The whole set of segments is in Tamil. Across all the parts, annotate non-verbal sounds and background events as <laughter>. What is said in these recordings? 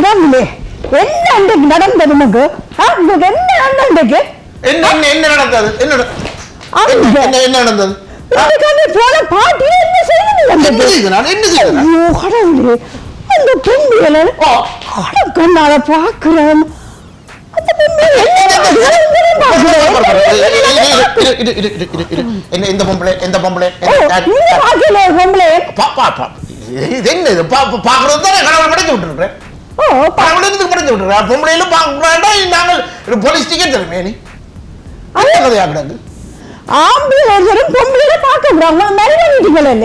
கடவுளே என்ன அன்றைக்கு நடந்தது உனக்கு? உங்களுக்கு என்ன நடந்தது என்ன என்ன நடந்தது? என்ன. என்ன நடந்தது? போன பாட்டியே என்ன செய்யுது என்ன நான்? ஐயோ கடவுளே. அந்த ஓ. கண்ணால பாக்குறேன் என்ன பொம்பளை எந்த பொம்பளை பொம்பளை. என்ன பாக்குறது தானே கடவுளை படைச்சு விட்டுருக்கேன் கடவுளை இருந்து படைச்சு விட்டுருக்கேன் பொம்பளையில பார்க்கக்கூடாண்டா நாங்கள் போலீஸ் டிக்கெட் தருமே நீ. அது கதையா கிடக்கு? ஆம்பளை ஒருத்தரும் பொம்பளையில பாக்க கூடாது. மரியாதை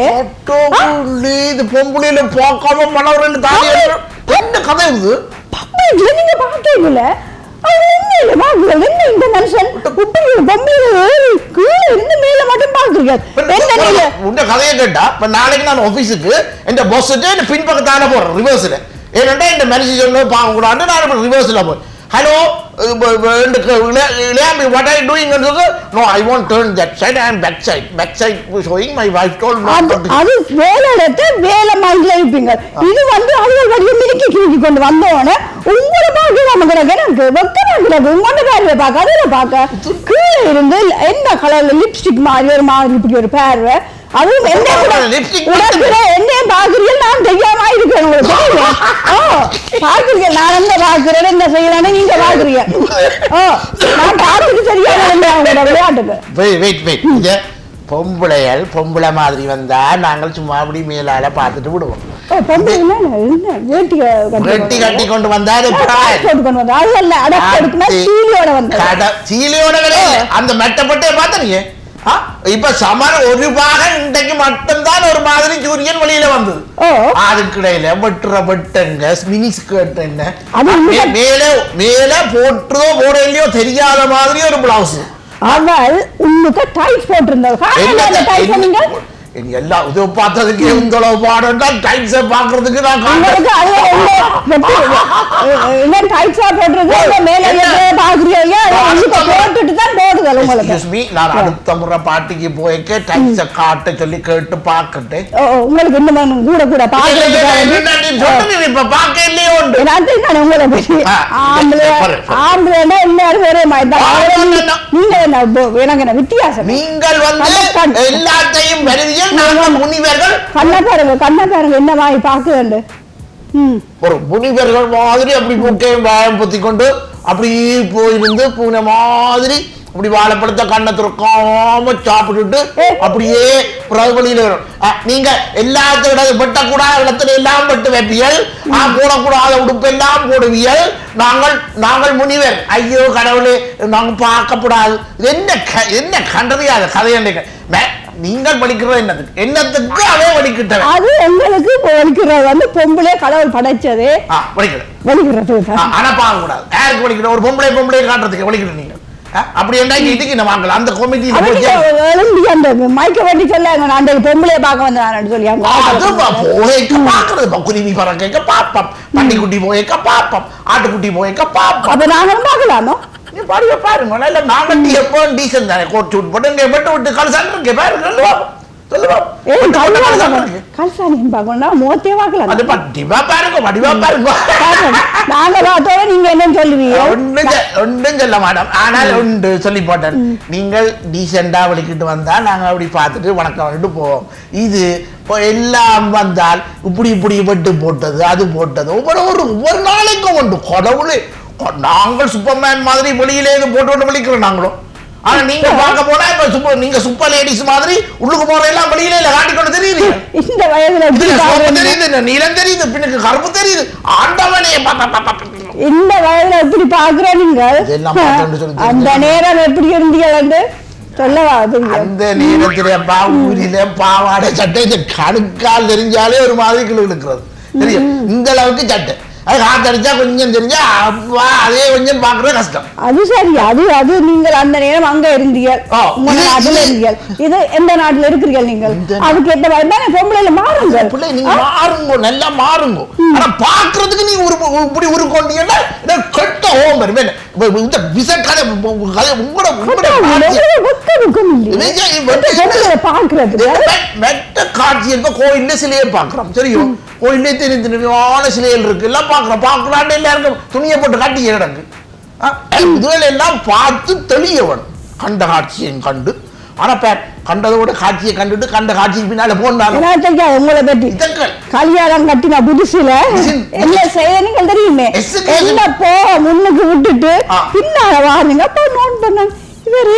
ஆட்டோக்குள்ளே இது பொம்பளையில பார்க்காம மனவரில் எடுக்கிறோம். என்ன கதை இது? பப்ளிக்ல நீங்க என்ன இல்ல பாக்குறது என்ன இந்த மனுஷன்? ஒரு பொம்பளையில ஏறி கீழே இருந்து மேல மட்டும் பாக்குறீங்க என்ன நீங்க? உண்ட கதையை கேட்டா இப்ப நாளைக்கு நான் ஆபீஸுக்கு இந்த பஸ் பின்பக்கத்தான போறேன் ரிவர்ஸ்ல ஏன்னா இந்த மனுஷன் சொல்ல பார்க்க கூடாது நான் இப்ப ரிவர்ஸ்ல போய். Hello இளையாமி what I doing no I want turn that side I am back side back side showing my wife toll அது அது வேலை இடத்த வேலை மைண்ட்ல இருப்பீங்க இது வந்து அலுவல் வடிவம் மினுக்கி கிழக்கி கொண்டு வந்தோடனே உங்களை பார்க்க நமக்கு எனக்கு வெக்கமா கிடக்கு உங்களோட வேலையை பார்க்க அதில் பார்க்க. கீழே இருந்து என்ன கலர்ல லிப்ஸ்டிக் மாதிரி ஒரு மாதிரி இப்படி ஒரு பேர் அதுவும் என்ன என்ன பாக்குறீங்க நான் தெரியாம இருக்கேன் உங்களுக்கு <laughs> ஓ பாக்குறீங்க. நான் என்ன பாக்குறேன்? என்ன செய்யறேன்னு நீங்க பாக்குறீங்க. ஓ நான் பார்த்துட்டு தெரியாம இருந்தேன் உங்களோட விளையாட்டுக்கு? வெயிட் வெயிட் வெயிட் இது பொம்பளைகள் பொம்பளை மாதிரி வந்தா நாங்கள் சும்மா அப்படி மேலால பார்த்துட்டு விடுவோம். வேட்டி வெட்டி கட்டி கொண்டு வந்தா சீலியோட அந்த மெட்டப்பட்டே பார்த்தீங்க இப்ப சமர் ஒரு பாகம் இன்றைக்கு மட்டும்தான் ஒரு மாதிரி சூரியன் வெளியில வந்தது அதுக்கிடையில வெட்டுற வெட்டுங்க மினி ஸ்கர்ட் என்ன அது மே- உண்மை. மேல மேல போட்டுறதோ போடலையோ தெரியாத மாதிரி ஒரு பிளவுஸ் அவள் உன்னுக்கு டைட் போட்டிருந்தவள் எல்லா இது பார்த்ததுக்கு இந்த பாடம்டா டைட்ஸ் பாக்குறதுக்கு நான் உங்களுக்கு அது என்ன போட்டிருக்கு மேல பாக்குறீங்க உங்களுக்கு போட்டுட்டு தான் போடுதல் உங்களுக்கு? நான் அடுத்த முறை பாட்டிக்கு போய்க்க டைட்ஸ காட்ட சொல்லி கேட்டு பார்க்கட்டு உங்களுக்கு இன்னும் கூட கூட பாக்குறதுக்காக இப்ப பார்க்க இல்லையோ உண்டு. நான் உங்களை ஆம்பளை எல்லாரும் வேற மாதிரி தான். நீங்க என்ன எனக்கு என்ன வித்தியாசம்? நீங்கள் வந்து. எல்லாத்தையும் வருவியல் நாங்கள் முனிவர்கள் கண்ணை பாருங்க கண்ணை பாருங்க என்ன வாங்கி பார்க்க ம். ஒரு முனிவர்கள் மாதிரி அப்படி முட்டையும் வாயம் பொத்தி கொண்டு அப்படியே போயிருந்து பூனை மாதிரி அப்படி வாழைப்பழத்தை கண்ணை துறக்காம சாப்பிட்டுட்டு ஏ. அப்படியே வரும். நீங்க எல்லாத்தோட வெட்டக்கூடாத இடத்துல எல்லாம் வெட்டு வைப்பியல். ஆஹ், போடக்கூடாத உடுப்பு எல்லாம் போடுவியல். நாங்கள் நாங்கள் முனிவர். ஐயோ கடவுளே நாங்க பார்க்கப்படாது. என்ன என்ன கண்டறியாத கதை என்ன நீங்கள் படிக்கிறது என்னது? என்னத்துக்கு அதே படிக்கிட்டவன் அது எங்களுக்கு வலிக்கிறது வந்து பொம்பளை கடவுள் படைச்சது. வலிக்கிறது ஆனா பார்க்க கூடாது யாருக்கு வலிக்கணும் ஒரு பொம்பளை பொம்பளை காட்டுறதுக்கு வலிக்கணும் நீங்க. அப்படி என்ன இதுக்கு நம்ம வாங்கலாம் அந்த கொமிட்டியில போய் எழுந்தி அந்த மைக்க வட்டி சொல்லாங்க நான் அந்த பொம்பளையை பார்க்க வந்தேன் சொல்லி அவங்க போய்க்க பாக்குறது குருவி பறக்க பாப்பம் பன்னிக்குட்டி போய்க்க பாப்பம் ஆட்டுக்குட்டி போய்க்க பாப்பம் அப்ப நாங்களும் பார்க்கலாமோ? நீ பாருங்க பாருங்க. நல்ல நாங்க எப்போ டீசன் தானே? கோட் சூட் போட்டு இங்க விட்டு விட்டு கலசான் இருக்கு. பாருங்க சொல்லுவா. சொல்லுவா. கல்சாணின்னு பார்க்கணும்னா மோத்தே பார்க்கலாம் அது வடிவா பாருங்க வடிவா பாருங்க. நாங்க பார்த்தோட நீங்க என்னன்னு சொல்லுவீங்க? ஒண்ணும் சொல்ல மாட்டோம். ஆனால் உண்டு சொல்லி போட்டேன். நீங்கள் டீசெண்டா வலிக்கிட்டு வந்தா நாங்க அப்படி பார்த்துட்டு வணக்கம் வந்துட்டு போவோம். இது இப்போ எல்லாம் வந்தால் இப்படி இப்படி வெட்டு போட்டது அது போட்டது. ஒவ்வொரு ஒரு நாளைக்கும் உண்டு. கடவுளே நாங்கள் சூப்பர்மேன் மாதிரி வெளியிலே இது போட்டு போட்டு வலிக்கிறோம் நாங்களும். ஆனா நீங்க பார்க்க போனா இப்ப சூப்பர் நீங்க சூப்பர் லேடிஸ் மாதிரி உள்ளுக்கு போற எல்லாம் வெளியில இல்ல காட்டிக்கொண்டு தெரியுது. இந்த வயதுல. தெரியுது நீலம் தெரியுது பின்னுக்கு கருப்பு தெரியுது. ஆண்டவனே. இந்த வயதுல எப்படி பாக்குற சொல்லி அந்த. நேரம் எப்படி இருந்தீங்க வந்து? அந்த நேரத்திலே பாவூரில பாவாடை சட்டை கணுக்கால் தெரிஞ்சாலே ஒரு மாதிரி கிளு இழுக்கிறது தெரியும் இந்த அளவுக்கு சட்டை. அது காத்தடிச்சா கொஞ்சம் தெரிஞ்சா அப்பா அதே கொஞ்சம் பாக்குறது கஷ்டம். அது சரி அது அது நீங்கள் அந்த நேரம் அங்க இருந்தீங்க. ஆ, உங்க நாட்டுல இருந்தீங்க. இது எந்த நாட்டுல இருக்கிறீர்கள் நீங்கள்? அதுக்கு ஏற்ற மாதிரி தானே பொம்பளைல மாறுங்க. பிள்ளை நீங்க மாறுங்க நல்லா மாறுங்க. ஆனா பாக்குறதுக்கு நீங்க ஒரு இப்படி உருக்கொண்டீங்கன்னா இதை கெட்ட ஓம்? இப்ப இந்த விச கதை கதை உங்களோட உங்களோட பாக்குறது மெட்ட காட்சி. இருக்க கோயில்ல சிலையை பார்க்கிறோம் தெரியும் கோயிலே திணி திணிவான சிலைகள் இருக்கு. எல்லாம் பார்க்குறோம். பார்க்கலான்னு எல்லாருக்கும் துணியை போட்டு கட்டி கிடக்கு. இதுகளை எல்லாம் பார்த்து தெளியவன். கண்ட காட்சியை கண்டு. ஆனா கண்டதோட காட்சியை கண்டுட்டு கண்ட காட்சிக்கு பின்னால போனாங்க உங்களை பற்றி? கல்யாணம் கட்டின புதுசுல புதுசு- என்ன செய்யறீங்க தெரியுமே. என்ன போ முன்னுக்கு விட்டுட்டு. பின்னால வாருங்க அப்ப நோட் பண்ண இவர்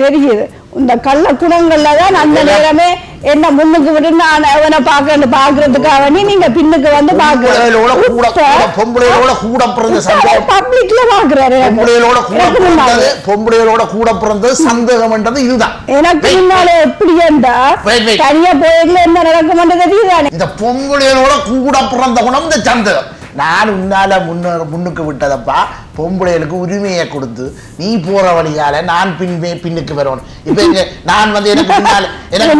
தெரியுது. இந்த கள்ள குணங்கள்ல தான் அந்த நேரமே என்ன முன்னுக்கு விட்டு நான் அவனை பாக்கன்னு பாக்குறதுக்காக நீங்க பின்னுக்கு வந்து பொம்பளைகளோட கூட பொம்பளைகளோட கூட பிறந்த சந்தேகம். பப்ளிக்ல பாக்குறாரு பொம்பளைகளோட கூட. பிறந்தது பொம்பளைகளோட கூட பிறந்தது சந்தேகம்ன்றது இதுதான். எனக்கு முன்னால எப்படி wait. தனியா போயிடல என்ன நடக்கும்ன்றது தெரியுதானே? இந்த பொம்பளைகளோட கூட பிறந்த குணம் இந்த சந்தேகம். நான் உன்னால முன்ன முன்னுக்கு விட்டதப்பா. பொம்பளைகளுக்கு உரிமையை கொடுத்து நீ போற வழியால நான் பின்பே பின்னுக்கு வரணும் இப்ப இங்க நான் வந்து எனக்கு பின்னால எனக்கு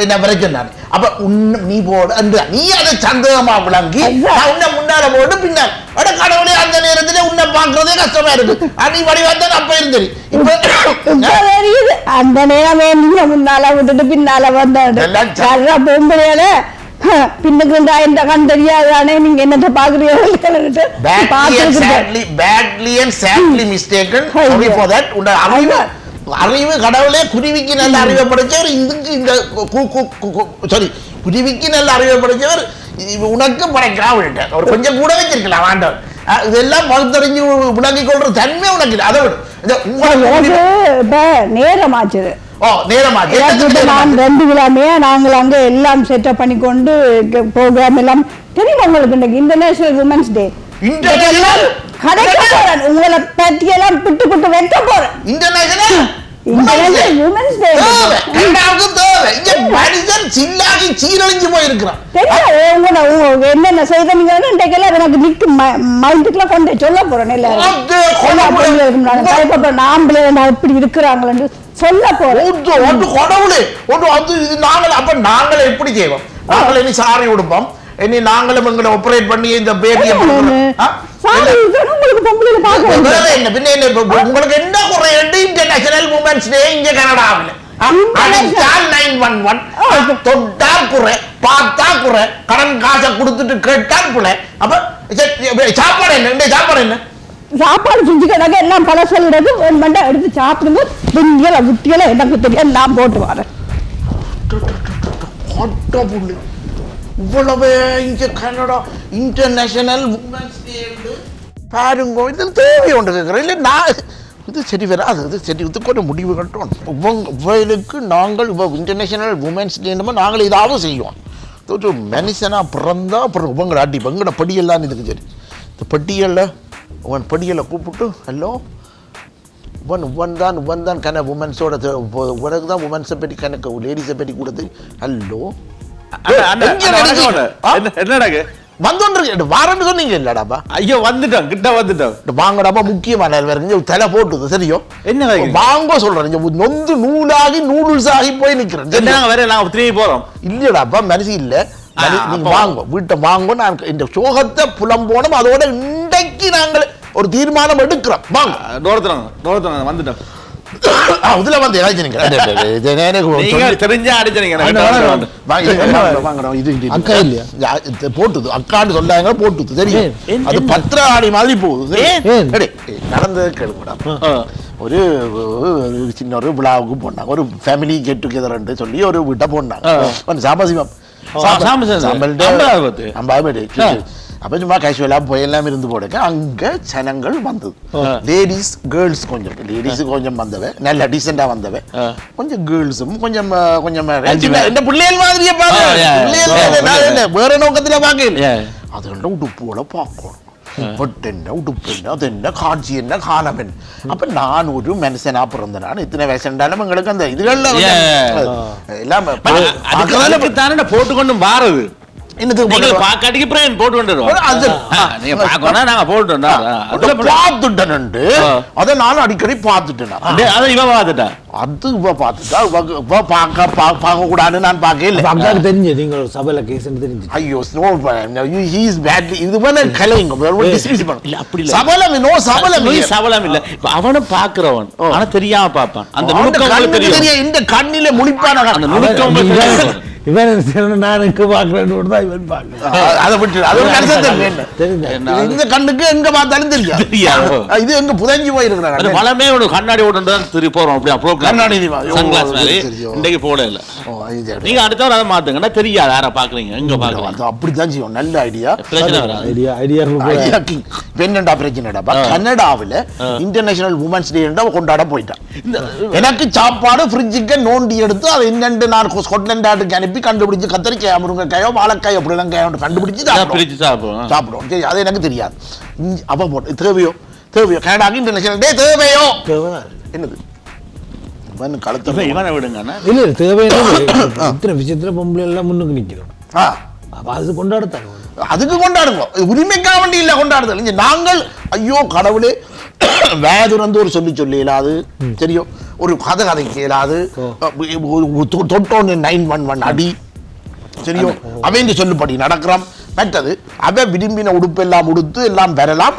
என்ன வரைக்கும் நான்? அப்ப உன்ன நீ போட நீ அதை சந்தேகமா விளங்கி உன்னை முன்னால போட்டு பின்னால். அட கடவுளே அந்த நேரத்துல உன்னை பாக்குறதே கஷ்டமா இருக்கு. நீ வழி வந்தா அப்ப இருந்தது இப்ப அந்த நேரமே முன்னால விட்டுட்டு பின்னால வந்தாடு பொம்பளையால பின்னுக்கு இருந்தா இந்த கண் தெரியாதானே நீங்க என்னத்த பாக்குறீங்க? அறிவு கடவுளே குருவிக்கு நல்ல அறிவை படைச்சவர் இதுக்கு இந்த சாரி குருவிக்கு நல்ல அறிவை படைச்சவர் உனக்கு படைக்காம விட்டார் அவர் கொஞ்சம் கூட வச்சிருக்கலாம் ஆண்டவர். இதெல்லாம் பகுத்தறிஞ்சு விளங்கிக் கொள்ற தன்மை உனக்கு அதை விடு. நேரம் ஆச்சுது. நான் ரெண்டு நாங்கள் அங்க எல்லாம் செட்டப் பண்ணி கொண்டு ப்ரோக்ராம் எல்லாம் தெரியும் உங்களுக்கு இன்னைக்கு இன்டர்நேஷனல் உமன்ஸ் டே கதைக்க போறேன். உங்களை பத்தி எல்லாம் பிட்டு பிட்டு வைக்க போறேன். இன்டர்நேஷனல் என்னென்ன செய்தீங்கன்னு இன்றைக்கெல்லாம் எனக்கு நிக்கு மைண்டுக்குள்ள கொண்டு சொல்ல போறேன் எல்லாரும். நான் இப்படி இருக்கிறாங்களேன்னு சொல்ல போறேன். ஒன்று கடவுளே. ஒன்று அது இது நாங்கள் அப்ப நாங்கள் எப்படி செய்வோம்? நாங்கள் இனி சாரி உடுப்போம். இனி நாங்களும் எங்களை ஆபரேட் பண்ணி இந்த பேபியை உங்களுக்கு என்ன குறை? இன்டர்நேஷனல் உமன்ஸ் டே இங்க கனடாவில். அடிச்சால் நைன் ஒன் ஒன். தொட்டால் குறை பார்த்தா குறை கடன் காசை கொடுத்துட்டு கேட்டால் குறை. அப்ப சாப்பாடு என்ன சாப்பாடு என்ன? சாப்பாடு செஞ்சு கிடக்க எல்லாம் பல சொல்றது வேணுமெண்டா எடுத்து சாப்பிடுங்க. விண்டியல குட்டிகளை எனக்கு தெரியாது. நான் போட்டு வரேன். கொட்ட புள்ளி இவ்வளவு இங்க கனடா இன்டர்நேஷனல் உமன்ஸ் டே பாருங்க இது தேவை ஒன்று கேட்குறேன். இல்லை நான் இது சரி வராது இது சரி. இதுக்கு முடிவு கட்டும் இவங்க இவர்களுக்கு நாங்கள் இவ இன்டர்நேஷனல் உமன்ஸ் டேன்னு நாங்கள் இதாவது செய்வோம். மனுஷனாக பிறந்தா அப்புறம் இவங்களை அடி இவங்களோட படியெல்லாம் இதுக்கு சரி. இந்த பட்டியலில் உன் படியலை கூப்பிட்டு ஹலோ ஒன் ஒன் தான் ஒன் தான் கன உமன்ஸோட உனக்கு தான் உமன்ஸை பற்றி கணக்கு லேடிஸை பற்றி கொடுத்து ஹலோ வந்தோன்னு வாரன்னு சொன்னீங்க இல்லடாப்பா. ஐயோ வந்துட்டோம். கிட்ட வந்துட்டோம். வாங்கடாப்பா முக்கியமான தலை போட்டுது சரியோ? என்ன? வாங்க சொல்றேன். நொந்து நூலாகி நூடுல்ஸ் ஆகி போய் நிக்கிறேன்? நாங்க வேற நாங்க திரும்பி போறோம். இல்லடாப்பா மனசு இல்ல. நீங்க வாங்க. வீட்டை வாங்க நான் இந்த சோகத்தை புலம்போனோம் அதோட இன்றைக்கு நாங்கள் ஒரு தீர்மானம் எடுக்கிறோம். வாங்க. தூரத்துறாங்க தூரத்துறாங்க வந்துட்டோம். <coughs> ஆ, இதுல வந்து போட்டுது. அக்கான்னு சொன்னாங்க போட்டுது. தெரியும்? அது பத்திர ஆடி மாதிரி போகுது. நடந்தது கேளுங்கடா. ஒரு சின்ன ஒரு விழாவுக்கு போனாங்க. ஒரு ஃபேமிலி கெட் டுகெதர் சொல்லி ஒரு வீட்டை போனாங்க. சாம்பசிவம் சாம்பசிவம். அப்ப சும்மா கேஷுவலாக போய் எல்லாம் இருந்து போடுங்க. அங்க ஜனங்கள் வந்தது லேடிஸ் கேர்ள்ஸ் கொஞ்சம். லேடிஸ் கொஞ்சம் வந்தவ. நல்ல டீசெண்டா வந்தவ. கொஞ்சம் கேர்ள்ஸும் கொஞ்சம் கொஞ்சம். இந்த பிள்ளைகள் மாதிரியே இல்ல, வேற நோக்கத்துல Yeah. அதோட உடுப்போட பார்க்கணும். பொட்டு என்ன உடுப்பு என்ன அது என்ன காட்சி என்ன காலம் என்ன? அப்ப நான் ஒரு மனுஷனா பிறந்த நான் இத்தனை வயசுண்டாலும் எங்களுக்கு அந்த இதுகள்ல எல்லாம் அதுக்கு பார்க்கறதால அதுக்கு தானே போட்டு கொண்டு வாரது என்னத்துக்கு பாக்காட்டிக்கு பிரேன் போட்டு வந்துடுவோம் அது நீங்க நாங்க போட்டு ஆ. அதை நான் அடிக்கடி பார்த்துட்டேன்? அதை இவ பார்த்துட்டா? அது இவ பார்த்துட்டா இவ பார்க்க பா- பார்க்க கூடாதுன்னு நான் பார்க்கல. அப்ப அக்காவுக்கு தெரிஞ்சு நீங்க சபையில கேஸ்ன்னு தெரிஞ்சு ஐயோ ஸ்னோ ஹி இஸ் பேட்லி இது வேணா கலைங்க டிஸ்மிஸ் பண்ண. இல்ல, அப்படி இல்ல. சபலம் நோ சபலம் நோய் சபலம் இல்ல. இப்ப அவனும் பாக்குறவன் ஆனா தெரியாம பாப்பான் அந்த நுணுக்கம் தெரியும். தெரிய இந்த கண்ணில முழிப்பான அந்த. நுணுக்கம். இவன் நான் எங்க பார்க்கறேன்னு தான் இவன் பார்க்கறான். அ- அதை விட்டு அது ஒரு? இந்த கண்ணுக்கு எங்க பார்த்தாலும் தெரியாது. இது எங்க புதஞ்சு போயிருக்கிறாங்க. மலமே ஒரு கண்ணாடி ஓட்டு தான் திருப்பி போறோம். அப்படியே ப்ரோக்ராம் கண்ணாடி சன்கிளாஸ் மாதிரி. இன்றைக்கு போட இல்ல. நீங்க அடுத்த அதை மாத்துங்கன்னா தெரியாது. யாரை பாக்குறீங்க எங்க பாக்கலாம் அப்படித்தான் செய்யும் நல்ல ஐடியா ஐடியா ஐடியா என்னடா பிரச்சனைடாப்பா கனடாவில் இன்டர்நேஷனல் உமன்ஸ் டே கொண்டாட போயிட்டான் எனக்கு சாப்பாடு ஃப்ரிட்ஜுக்கு நோண்டி எடுத்து அதை என்னென்று நான் ஸ்கொட்லாண்ட் அனுப்பி கண்டுபிடிச்சு கத்திரிக்காய் முருங்கைக்காயோ வாழைக்காய் அப்படிலாம் கண்டுபிடிச்சு அதான் சாப்பிடுவோம். சாப்பிடுவோம். சரி அது எனக்கு தெரியாது. அப்ப போட்டு தேவையோ? தேவையோ? கனடாக்கு இன்டர்நேஷனல் டே தேவையோ. என்னது? இவன் கழுத்தை இவனை விடுங்கண்ணா. இல்ல தேவையான இத்தனை விஷயத்துல பொம்பளை எல்லாம் முன்னுக்கு நிக்கிறோம். ஆ. அப்ப அது கொண்டாடத்தாங்க அதுக்கு கொண்டாடுங்க. உரிமைக்காக வேண்டி இல்லை கொண்டாடுதல். இங்க நாங்கள் ஐயோ கடவுளே <coughs> வேதுரந்து ஒரு சொல்லி சொல்லி இயலாது தெரியும்? ஒரு கதை கதைக்கு இயலாது தொட்டோன்னு நைன் ஒன் ஒன் அடி. தெரியும்? அவன் சொல்லுபடி நடக்கிறோம். மற்றது அவ விரும்பின உடுப்பு எல்லாம் உடுத்து எல்லாம் பெறலாம்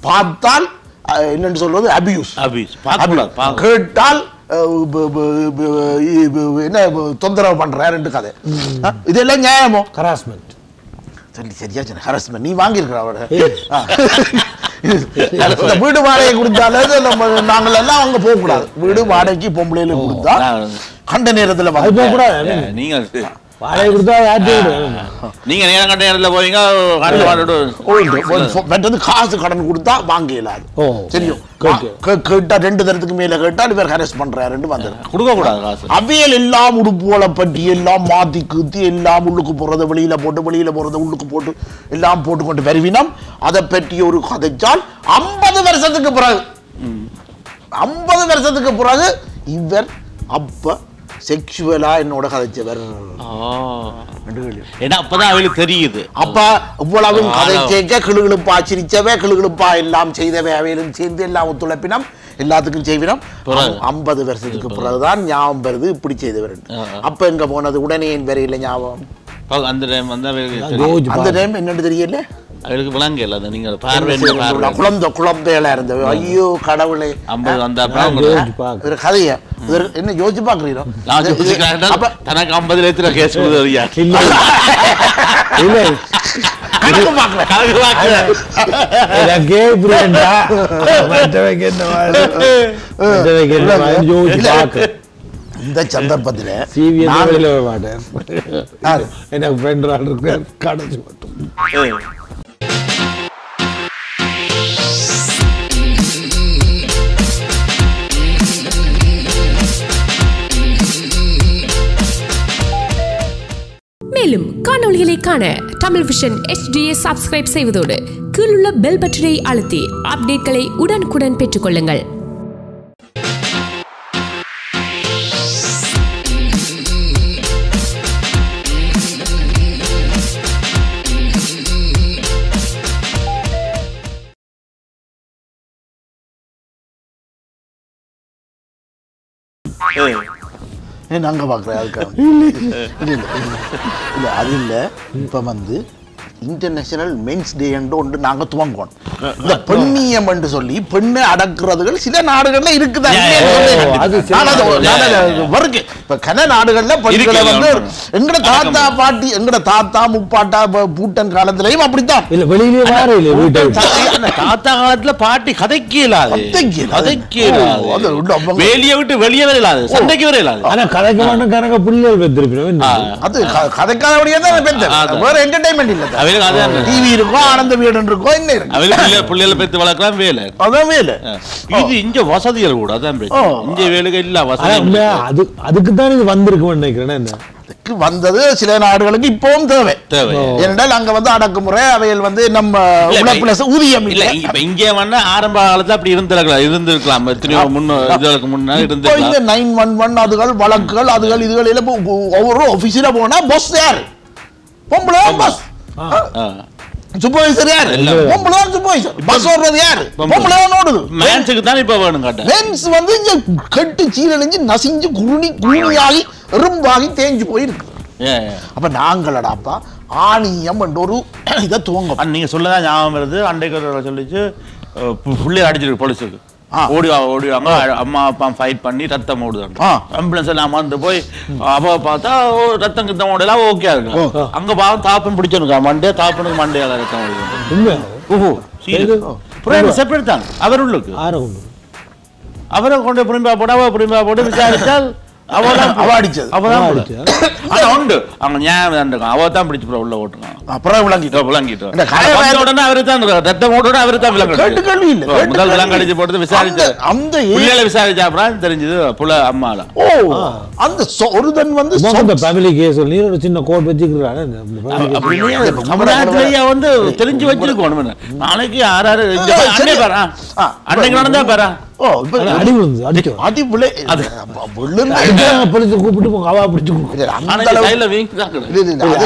பார்த்தால் என்னன்னு சொல்வது? அபியூஸ். பார்க்க- கேட்டால் என்ன தொந்தரவு பண்ற ரெண்டு கதை. இதெல்லாம் நியாயமோ? ஹராஸ்மெண்ட் சரி சரியா ஹரஸ்மெண்ட் நீ வாங்கியிருக்கிற. இந்த வீடு வாடகை கொடுத்தாலே நம்ம நாங்கள் எல்லாம் அங்க போக கூடாது வீடு வாடகைக்கு பொம்பளையில கொடுத்தா கண்ட நேரத்துல போக கூடாது நீங்க வாடகை கொடுத்தா நீங்க நேரம் கட்ட நேரத்துல போவீங்க ஓய்ந்து. மற்றது காசு கடன் கொடுத்தா வாங்க இயலாது. தெரியும். கேட்டு. ரெண்டு தரத்துக்கு மேல கேட்டால் இவர் ஹரஸ் பண்றாருன்னு வந்தது கொடுக்க கூடாது காசு. அவியல் எல்லாம் உடுப்புகளை பற்றி எல்லாம் மாத்தி கீத்தி எல்லாம் உள்ளுக்கு போறதை வெளியில போட்டு வெளியில போறதை உள்ளுக்கு போட்டு எல்லாம் போட்டுக்கொண்டு வருவினம். அதை பற்றி ஒரு கதைச்சால் ஐம்பது வருஷத்துக்கு பிறகு ஐம்பது வருஷத்துக்கு பிறகு இவர் அப்ப செக்ஷுவலா என்னோட கதைச்சவர். ஏன்னா அப்பதான் அவளுக்கு தெரியுது. அப்ப இவ்வளவு ஆ, கதை ஆ. கேட்க கிளுகிழுப்பா சிரிச்சவே கிளுகிழுப்பா எல்லாம் செய்தவை அவையிலும் சேர்ந்து எல்லாம் ஒத்துழைப்பினம் எல்லாத்துக்கும் செய்வினம். ஐம்பது வருஷத்துக்கு பிறகுதான் ஞாபகம் வருது இப்படி செய்தவர். அப்ப எங்க போனது? உடனே என் வரையில ஞாபகம்? அந்த டைம் அந்த. டைம் என்னன்னு தெரியல? அவளுக்கு விளங்கல அது நீங்க பார்வை என்ன பார்வை. குழந்தை குழந்தைகளா இருந்தது. ஐயோ கடவுளே. ஐம்பது வந்தா ஒரு கதைய? என்ன யோசிச்சு பாக்குறீரோ நான் தனக்கு ஐம்பது லட்சத்துல கேஸ் கொடுத்தறியா இல்ல. இல்ல. எனக்கே இப்படி வேண்டா மற்றவைக்கு என்ன <laughs> மாதிரி மற்றவைக்கு என்ன மேலும் காணொளிகளை காண தமிழ் விஷன் எச்டியை சப்ஸ்கிரைப் செய்வதோடு கீழுள்ள பெல் பட்டனை அழுத்தி அப்டேட்களை உடனுக்குடன் பெற்றுக்கொள்ளுங்கள். ஏன் அங்க பாக்குறேன் அதுக்காக இல்ல இல்ல இல்ல அது இல்ல. இப்ப வந்து இன்டர்நேஷனல் மென்ஸ் டே என்று ஒன்று நாங்க துவங்குவோம். இந்த பெண்ணியம் என்று சொல்லி பெண்ணை அடக்குறதுகள் சில நாடுகள்ல இருக்குதா வருது இப்ப கன நாடுகள்ல பெண்களை வந்து. எங்கட தாத்தா பாட்டி எங்கட தாத்தா முப்பாட்டா பூட்டன் காலத்திலயும் அப்படித்தான். இல்ல வெளியிலேயே வார இல்ல. தாத்தா- காலத்துல பாட்டி கதைக்கு இயலாது கதைக்கு அவங்க- வெளிய விட்டு வெளியே வர இயலாது சண்டைக்கு வர இயலாது ஆனா கதைக்க மாட்டோம் கணக்க பிள்ளைகள் பெற்றிருப்போம். அது க- கதைக்காதபடியே தான். அதான். வேற என்டர்டைன்மெண்ட் இல்ல. டிவி இருக்கும் ஆனந்த வீடு இருக்கும் என்ன இருக்கு. பிள்ளைகளை பெற்று வளர்க்கலாம் வேலை. அதான் வேலை. இது இங்க வசதிகள் கூட அதான். இங்க வேலைக்கு இல்ல வசதி அது அதுக்கு தான் இது வந்திருக்கும்னு நினைக்கிறேன். என்ன வந்தது சில நாடுகளுக்கு இப்பவும் தேவை. ஏனென்றால் அங்க வந்து அடக்குமுறை அவைகள் வந்து நம்ம உழைப்புல ஊதியம் இல்ல இப்ப இங்கே வேணா ஆரம்ப காலத்துல அப்படி இருந்திருக்கலாம் இருந்திருக்கலாம். எத்தனையோ முன்ன இதுகளுக்கு முன்ன இப்போ இந்த நைன் ஒன் ஒன் அதுகள் வழக்குகள் அதுகள் இதுகள் ஒவ்வொரு ஆபீஸ்ல போனா பஸ் யாரு? பொம்பளை பஸ். சூப்பர்வைசர் யாரு. பொம்பளை சூப்பர்வைசர் பஸ் ஓடுறது யாரு? பொம்பளை. ஓடுது மேன்ஸுக்கு தான் இப்ப வேணும் காட்ட. மென்ஸ் வந்து இங்க கெட்டு சீரழிஞ்சு நசிஞ்சு குருணி குருணியாகி எறும்பாகி தேஞ்சு போயிருக்கு. அப்ப நாங்களடாப்பா ஆணியம் என்ற ஒரு இதை துவங்க நீங்க சொல்லதான் ஞாபகம் வருது. ஒரு சொல்லிச்சு புள்ளைய அடிச்சிருக்கு போலீஸுக்கு. ஓடி வா ஓடி வாங்க அம்மா அப்பா ஃபைட் பண்ணி ரத்தம் ஓடுது ஆ. ஆம்புலன்ஸ் எல்லாம் வந்து போய் அவ பார்த்தா ஓ, ரத்தம் கித்தம் ஓடலாம் ஓகே இருக்கு. அங்க பாவம் தாப்பன் பிடிச்சிருக்கா. மண்டே தாப்பனுக்கு மண்டையால ரத்தம் ஓடுது. ஓஹோ சீரியஸ் செப்பரேட் தான் அவர் உள்ளுக்கு. அவரை கொண்டு புரிம்பா போட அவ புரிம்பா போட்டு விசாரிச்சால் தெரிஞ்சது புல அம்மால. ஓ அந்த ஒருதன் வந்து ஃபேமிலி கேஸ் ஒரு சின்ன கோட் சமுதாயத்திலேயே வந்து தெரிஞ்சு வச்சிருக்கணும் நாளைக்கு யார் யாரு இங்க ஆ, பாரு, அன்னை சரி. பாரு. ஆ, அன்னைக்கு நடந்தா பாரு. கிடக்கு.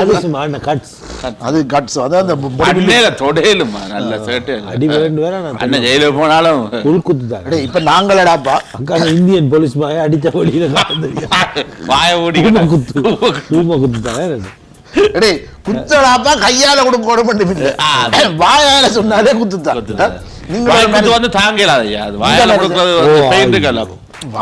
அது- கட்ஸ் அது கட்ஸ் அதான் அந்த body building. அன்னையில தொடையிலுமா நல்ல சேட்டு அடி வேண்டு வேற நான் அண்ணன் ஜெயில போனாலும். உள்குத்து இப்ப நாங்களடாப்பா. இந்தியன் போலீஸ் மாய அடிச்ச வழியில வாய ஓடி குத்து. ஊம குத்து தானே டேய் குத்தடாப்பா கையால கூட போட மாட்டேன் வாயால சொன்னாலே குத்துத்தான் குத்துதான். நீங்க வாய் குத்து வந்து ஐயா அது வாயால கொடுக்கறது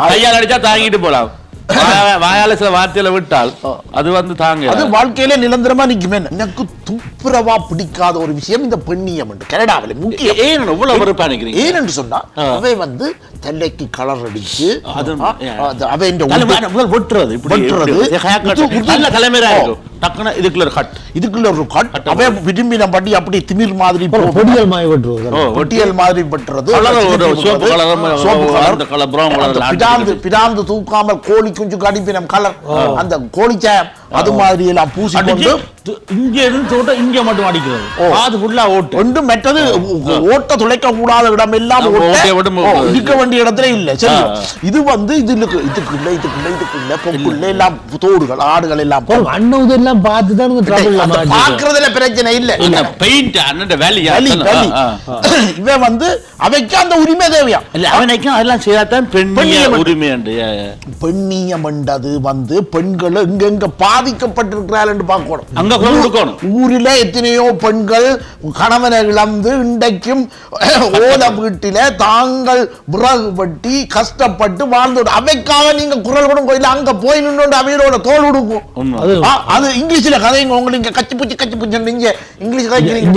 கையால அடிச்சா தாங்கிட்டு போலாம் வாயா- வாயால சில வார்த்தையில விட்டால் அது வந்து தாங்க அது வாழ்க்கையில நிரந்தரமா நிக்குமே எனக்கு துப்புரவா பிடிக்காத ஒரு விஷயம் இந்த பெண்ணியம் என்று கனடாவில் முக்கியம் ஏன் இவ்வளவு வெறுப்பா நிக்கிறீங்க ஏனென்று சொன்னா ஆ. அவை வந்து தலைக்கு கலர் அடிச்சு அவை இது- நல்ல தலைமையா. இருக்கும் டக்குனு இதுக்குள்ள ஒரு கட். இதுக்குள்ள ஒரு கட். அவை விரும்பின படி அப்படி திமிர் மாதிரி மாய விட்டுருவோம் ஓ பொட்டியல் மாதிரி நாட்டு பிடாந்து. பிடாந்து தூக்காமல் கோழி குஞ்சு கடிப்பினம் கலர். அந்த கோழிச்சாயம் அது மாதிரி எல்லாம் பூசி கொண்டு இங்க இருந்து தோட்ட இங்க மட்டும் அடிக்கிறது. ஓ. அது ஃபுல்லா ஓட்டு. ஒன்று மெட்டது ஓட்ட துளைக்க கூடாத இடம் எல்லாம் இருக்க வேண்டிய இடத்துல இல்ல. சரி. இது வந்து இதுக்கு இதுக்குள்ள இதுக்குள்ள இதுக்குள்ள பொக்குள்ள எல்லாம் தோடுகள் ஆடுகள் எல்லாம் அப்புறம் அண்ணன் உதெல்லாம் பார்த்து தான் இந்த ட்ரபிள்ல அந்த மாட்டி பாக்குறதுல பிரச்சனை இல்ல. பெயிண்ட் அண்ணன் வேலையா? இவன் வந்து அவைக்கு அந்த உரிமை தேவையா? இல்ல அவனைக்கும் அதெல்லாம் செய்யாதான் பெண்ணிய உரிமை. பெண்ணியம் என்றது வந்து பெண்கள் எங்கெங்க பாதிக்கப்பட்டிருக்கிறாள் என்று பார்க்கணும். அங்க ஊரில எத்தனையோ பெண்கள் கணவனை இழந்து இன்றைக்கும் ஓல வீட்டில தாங்கள் விறகு வெட்டி கஷ்டப்பட்டு வாழ்ந்து அவைக்காக நீங்க குரல் கூட கோயில அங்க போய் நின்று அவையோட தோல் உடுக்கும். அது இங்கிலீஷ்ல கதைங்க உங்களுக்கு இங்க கச்சி பூச்சி கச்சி பூச்சி நீங்க இங்கிலீஷ் இங்க கதைக்கிறீங்க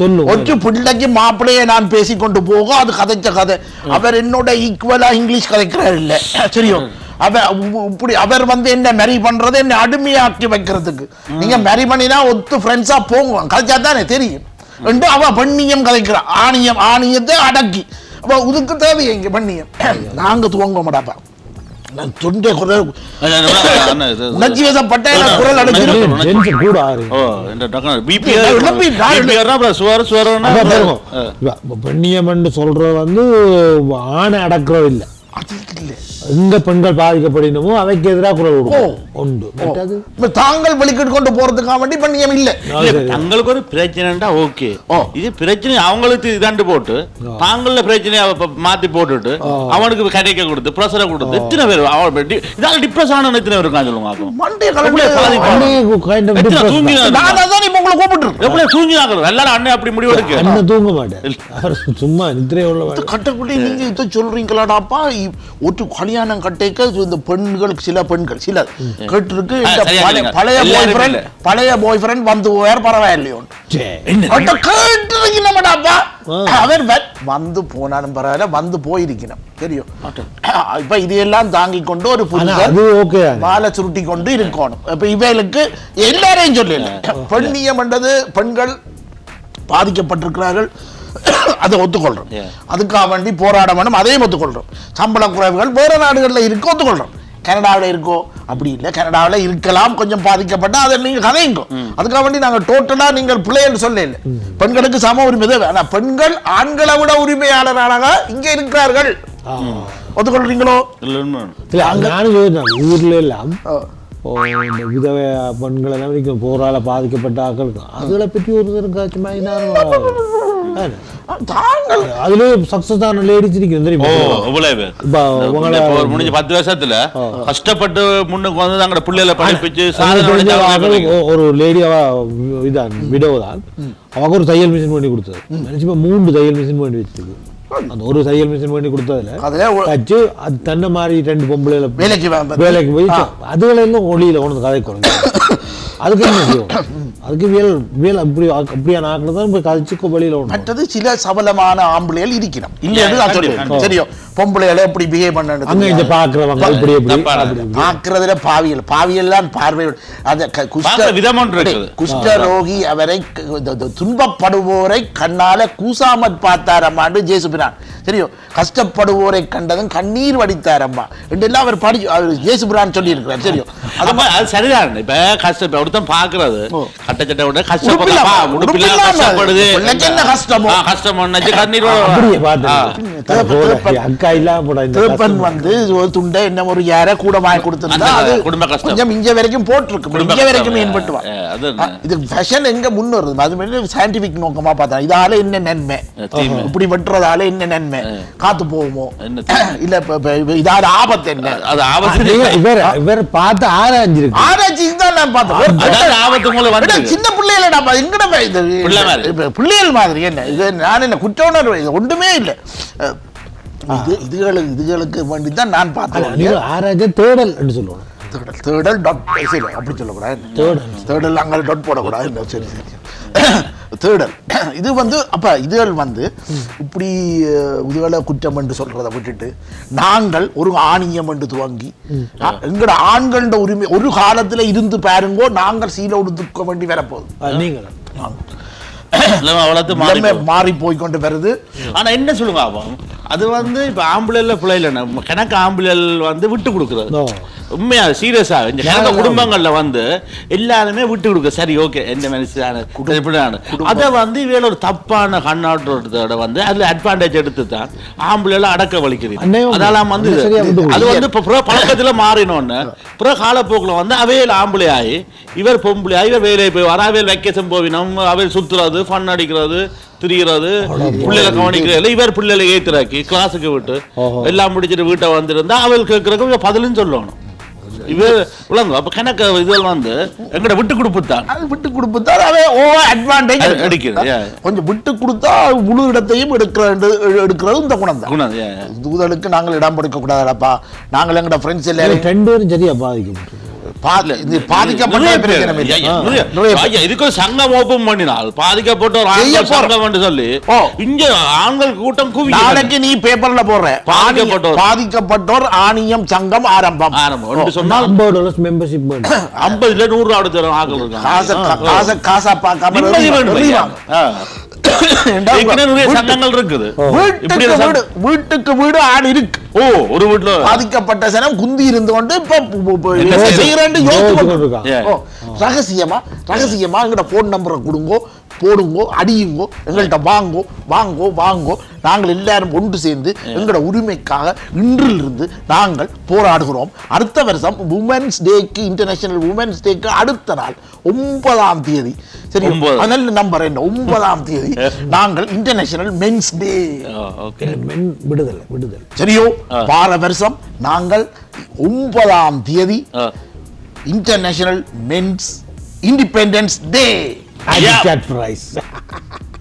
சொல்லும் ஒற்று பிள்ளைக்கு மாப்பிள்ளையை நான் பேசிக்கொண்டு போக அது கதைச்ச கதை. அவர் என்னோட ஈக்குவலா இங்கிலீஷ் கதைக்கிறார் இல்ல. சரியோ. அவர் உ- இப்படி அவர் வந்து என்ன மேரி பண்றது என்ன அடிமையாக்கி வைக்கிறதுக்கு. நீங்க மேரி பண்ணினா ஒத்து ஃப்ரெண்ட்ஸா போங்க கதைச்சா தானே தெரியும். ரெண்டு அவ பெண்ணியம் கதைக்கிறா ஆணியம் ஆணியத்தை அடக்கி. அப்ப இதுக்கு தேவை இங்க பெண்ணியம்? நாங்க துவங்க மாட்டாப்பா நான் தொண்டை குரல் உணர்ச்சி வசப்பட்ட குரல். இப்ப பெண்ணியம் சொல்றது வந்து ஆணை அடக்குறது இல்ல. அது இல்லை எங்க பெண்கள் பாதிக்கப்படினமோ அவைக்கு எதிராக குரல் உண்டு. இப்ப தாங்கள் வெளிக்கிட்டு கொண்டு போறதுக்காக வேண்டி பெண்ணியம் இல்லை. இல்ல, தங்களுக்கு ஒரு பிரச்சனைண்டா ஓகே. ஓ. இது பிரச்சனை அவங்களுக்கு இதாண்டு போட்டு தாங்கள பிரச்சனையை மாத்தி போட்டுட்டு அவனுக்கு கடைக்க கொடுத்து ப்ரெஷரை கொடுத்து எத்தனை பேர் அவன் இதால டிப்ரெஸ் ஆன எத்தனை பேர் இருக்காங்க சொல்லுங்க depressed தூங்கி. நான் அதான் இப்ப உங்களை கூப்பிட்டு எப்படி தூங்கி எல்லாரும் அண்ணன் அப்படி முடிவு எடுக்க. அண்ணன் தூங்க மாட்டேன். <laughs> சும்மா நித்திரை உள்ள வேலை. கட்டக்குள்ளே நீங்க இதை சொல்றீங்களாடாப்பா? ஒரு கல்யாணம் கட்டைக்க இந்த பெண்களுக்கு சில பெண்கள் சில கேட்டிருக்கு. இந்த பழைய பாய் ஃப்ரெண்ட். பழைய பாய் ஃப்ரெண்ட் வந்து வேற பரவாயில்லையோ? ஆ. அவர் வந்து போனாலும் பரவாயில்ல வந்து போயிருக்கணும். தெரியும். இப்ப இதையெல்லாம் தாங்கி கொண்டு ஒரு ஓகே. வாழை சுருட்டி கொண்டு இருக்கணும். இப்ப இவைகளுக்கு எல்லாரையும் சொல்லல. பெண்ணியம் என்றது பெண்கள் பாதிக்கப்பட்டிருக்கிறார்கள். <coughs> அதை ஒத்துக்கொள்றோம். Yeah. அதுக்காக வேண்டி போராட வேண்டும் அதையும் ஒத்துக்கொள்றோம். சம்பள குறைவுகள் வேற நாடுகளில் இருக்கு ஒத்துக்கொள்றோம். கனடாவில் இருக்கோ? அப்படி இல்லை. கனடாவில் இருக்கலாம் கொஞ்சம் பாதிக்கப்பட்டா அதை நீங்க கதையுங்க. அதுக்காக வேண்டி நாங்க டோட்டலா நீங்கள் பிள்ளைகள் சொல்ல இல்லை பெண்களுக்கு சம உரிமை தேவை ஆனா பெண்கள் ஆண்களை விட உரிமையாளராக இங்க இருக்கிறார்கள். ஒத்துக்கொள்றீங்களோ? இல்ல, நானும் ஊர்ல எல்லாம் இந்த விதவை பெண்கள் போரால பாதிக்கப்பட்ட ஆக்கள். அதுகளை பற்றி ஒருத்தருக்காச்சும் தாங்கள் அதுல சக்சஸ் ஆன லேடிஸ் இருக்கு ஓ தெரியுமா? இவ்வளவு. பேர் இப்ப முடிஞ்ச பத்து வருஷத்துல கஷ்டப்பட்டு முன்னுக்கு வந்து தங்களோட பிள்ளைகளை படிப்பிச்சு ஒரு லேடி அவ இதான் விடோ தான். அவங்க ஒரு தையல் மிஷின் பண்ணி கொடுத்தது. நினைச்சுப்பா மூன்று தையல் மிஷின் பண்ணி வச்சிருக்கு. அந்த ஒரு தையல் மிஷின் பண்ணி கொடுத்ததுல வச்சு அது தன்னை மாதிரி ரெண்டு பொம்பளை வேலைக்கு வேலைக்கு போய். அதுகளை எல்லாம் ஒளியில கொண்டு கதை குறைஞ்சு <coughs> அதுக்கு என்ன அதுக்கு வியல் வியல் அப்படி அப்படியான ஆக்கில் தான் போய் கதைச்சு வெளியில ஒன்று மற்றது சில சபலமான ஆம்பளைகள் இருக்கிறோம் இல்லைன்னு நான் கண்டிப்பா. சரியோ பொம்பளைகளை எப்படி பிஹேவ் பண்ணணும் அங்க இங்க பாக்குறவங்க இப்படி இப்படி. பார்க்கறதுல பாவியல் பாவியல் தான் பார்வை அந்த குஷ்ட விதம் ஒன்று இருக்குது. குஷ்டரோகி அவரை துன்பப்படுவோரை கண்ணால கூசாமற் பார்த்தாரம்மாண்டு ஜேசுபிரான். சரியோ? கஷ்டப்படுவோரை கண்டதும் கண்ணீர் வடித்தாரம்மா. என்றெல்லாம் அவர் படி அவர் ஜேசுபிரான் சொல்லி இருக்கிறார் சரியோ அது சரிதான்? இப்ப கஷ்டம் இப்ப ஒருத்தன் பாக்குறது. கட்டச்சட்டை விட கஷ்டப்படுது. என்ன கஷ்டமோ? கஷ்டம் கண்ணீர் அக்கா இல்லாம திருப்பன். வந்து ஒரு துண்டை என்ன ஒரு யார கூட வாங்கி கொடுத்திருந்தா அந்த அது குடும்ப கஷ்டம். கொஞ்சம் இங்க வரைக்கும் போட்டிருக்கு இங்க வரைக்கும். மேம்பட்டுவான் அது ஆ, இது ஃபேஷன் எங்க முன் வருது? அது மாதிரி சயின்டிபிக் நோக்கமா பார்த்தா இதால என்ன நன்மை. இப்படி வெட்டுறதால என்ன நன்மை? காத்து போகுமோ? <clears throat> இல்ல இதால ஆபத்து என்ன? அது ஆபத்து இவர் இவர் பார்த்து ஆராய்ஞ்சிருக்கு தான் நான் பார்த்தேன். ஆபத்து வந்து சின்ன பிள்ளைகள நம்ம எங்கட ப- இது. பிள்ளைகள் மாதிரி என்ன? இது நான் என்ன குற்ற உணர்வு இது ஒன்றுமே இல்லை. இது இதுகளுக்கு இதுகளுக்கு வேண்டி தான் நான் பார்த்தேன் ஆராய்ச்சி தேடல் என்று சொல்லணும் தேடல் தேடல் டாட் அப்படி சொல்லக்கூடாது. தேடல். தேடல் அங்கே டாட் போடக்கூடாது. சரி சரி. தேடல் <clears throat> இது வந்து அப்ப இதுகள் வந்து இப்படி இதுகளை குற்றம் என்று சொல்றதை விட்டுட்டு நாங்கள் ஒரு ஆணியம் என்று துவங்கி அஹ், எங்கட ஆண்களோட உரிமை ஒரு காலத்துல இருந்து பாருங்கோ நாங்கள் சீல உடுத்துக்க வேண்டி வரப்போகுது. அது நீங்க நிலைமை வளர்த்து மாறி நிலைமை போகுது. மாறி போய் கொண்டு வருது. ஆனா என்ன சொல்லுங்க அது வந்து இப்ப ஆம்பளைல பிள்ளைல கணக்கு ஆம்பளைல் வந்து விட்டு கொடுக்குறது. உண்மையா சீரியஸா இந்த குடும்பங்கள்ல வந்து எல்லாருமே விட்டு கொடுக்க. சரி ஓகே எந்த மனுஷான அதை வந்து இவையில ஒரு தப்பான கண்ணாட்டத்தோட வந்து அதுல அட்வான்டேஜ் எடுத்து தான் ஆம்பளைல அடக்க அன்னையும் அதெல்லாம் வந்து அது வந்து இப்ப புற பழக்கத்துல மாறினோன்னு புற காலப்போக்குல வந்து அவையில் ஆம்பளை ஆகி இவர் பொம்பளை ஆகி இவர் வேலையை போய் வர அவையில் வெக்கேஷன் போவினோம். அவையில் சுத்துறது ஃபன் அடிக்கிறது திரிகிறது பிள்ளைகளை கவனிக்கிறது இவர் பிள்ளைகளை ஏத்துறாக்கி கிளாஸுக்கு விட்டு. எல்லாம் முடிச்சிட்டு வீட்டை வந்திருந்தா அவள் கேட்கறதுக்கு இவ பதிலும் சொல்லணும். இவர் விளங்கும். அப்ப கணக்கு இதில் வந்து எங்கட விட்டு கொடுப்பு தான் அது விட்டு கொடுப்பதா அவே ஓவர் அட்வான்டேஜ் அது அடிக்குது, yeah. கொஞ்சம் விட்டு கொடுத்தா முழு இடத்தையும் எடுக்கிறது எடுக்கிறது இந்த குணம் தான். குணம். தூதலுக்கு நாங்கள் இடம் கொடுக்க கூடாதுடாப்பா நாங்கள் எங்கட ஃப்ரெண்ட்ஸ் எல்லாரும் ரெண்டு பேரும் சரியா பாதிக்கப்பட்டு சங்கம் ஓபன் பண்ணினால் பாதிக்கப்பட்ட ஒரு ஆண்கள். சங்கம் சொல்லி. இங்க ஆண்கள் கூட்டம் குவி நாளைக்கு நீ பேப்பர்ல போடுற. பாதிக்கப்பட்டோர். பாதிக்கப்பட்டோர் ஆணியம் சங்கம் ஆரம்பம். ஆரம்பம். சொன்னால் ஐம்பது டாலர்ஸ் மெம்பர்ஷிப் ஐம்பதுல நூறு ரூபா எடுத்து ஆக்கள் இருக்காங்க. காசை பார்க்காம சங்கங்கள் இருக்குது. இப்படி வீட்டுக்கு வீடு. வீட்டுக்கு வீடு ஆடு இருக்கு. ஓ ஒரு வீட்டுல பாதிக்கப்பட்ட சனம் குந்தி இருந்து கொண்டு இப்ப? செய்யறேன்னு யோசிச்சு ரகசியமா? ரகசியமா எங்கட போன் நம்பரை கொடுங்கோ. போடுங்கோ அடியுங்கோ எங்கள்கிட்ட வாங்கோ வாங்கோ வாங்கோ. நாங்கள் எல்லாரும் ஒன்று சேர்ந்து எங்களோட உரிமைக்காக இன்றிலிருந்து நாங்கள் போராடுகிறோம். அடுத்த வருஷம் உமன்ஸ் டேக்கு இன்டர்நேஷனல் உமன்ஸ் டேக்கு அடுத்த நாள் ஒன்பதாம் தேதி. சரி. அதனால நம்பர் என்ன? ஒன்பதாம் தேதி <laughs> நாங்கள் international men's day okay men விடுதலை விடுதலை. சரியோ? வார வருஷம் நாங்கள் ஒன்பதாம் தேதி international men's independence day at yep. that price. <laughs>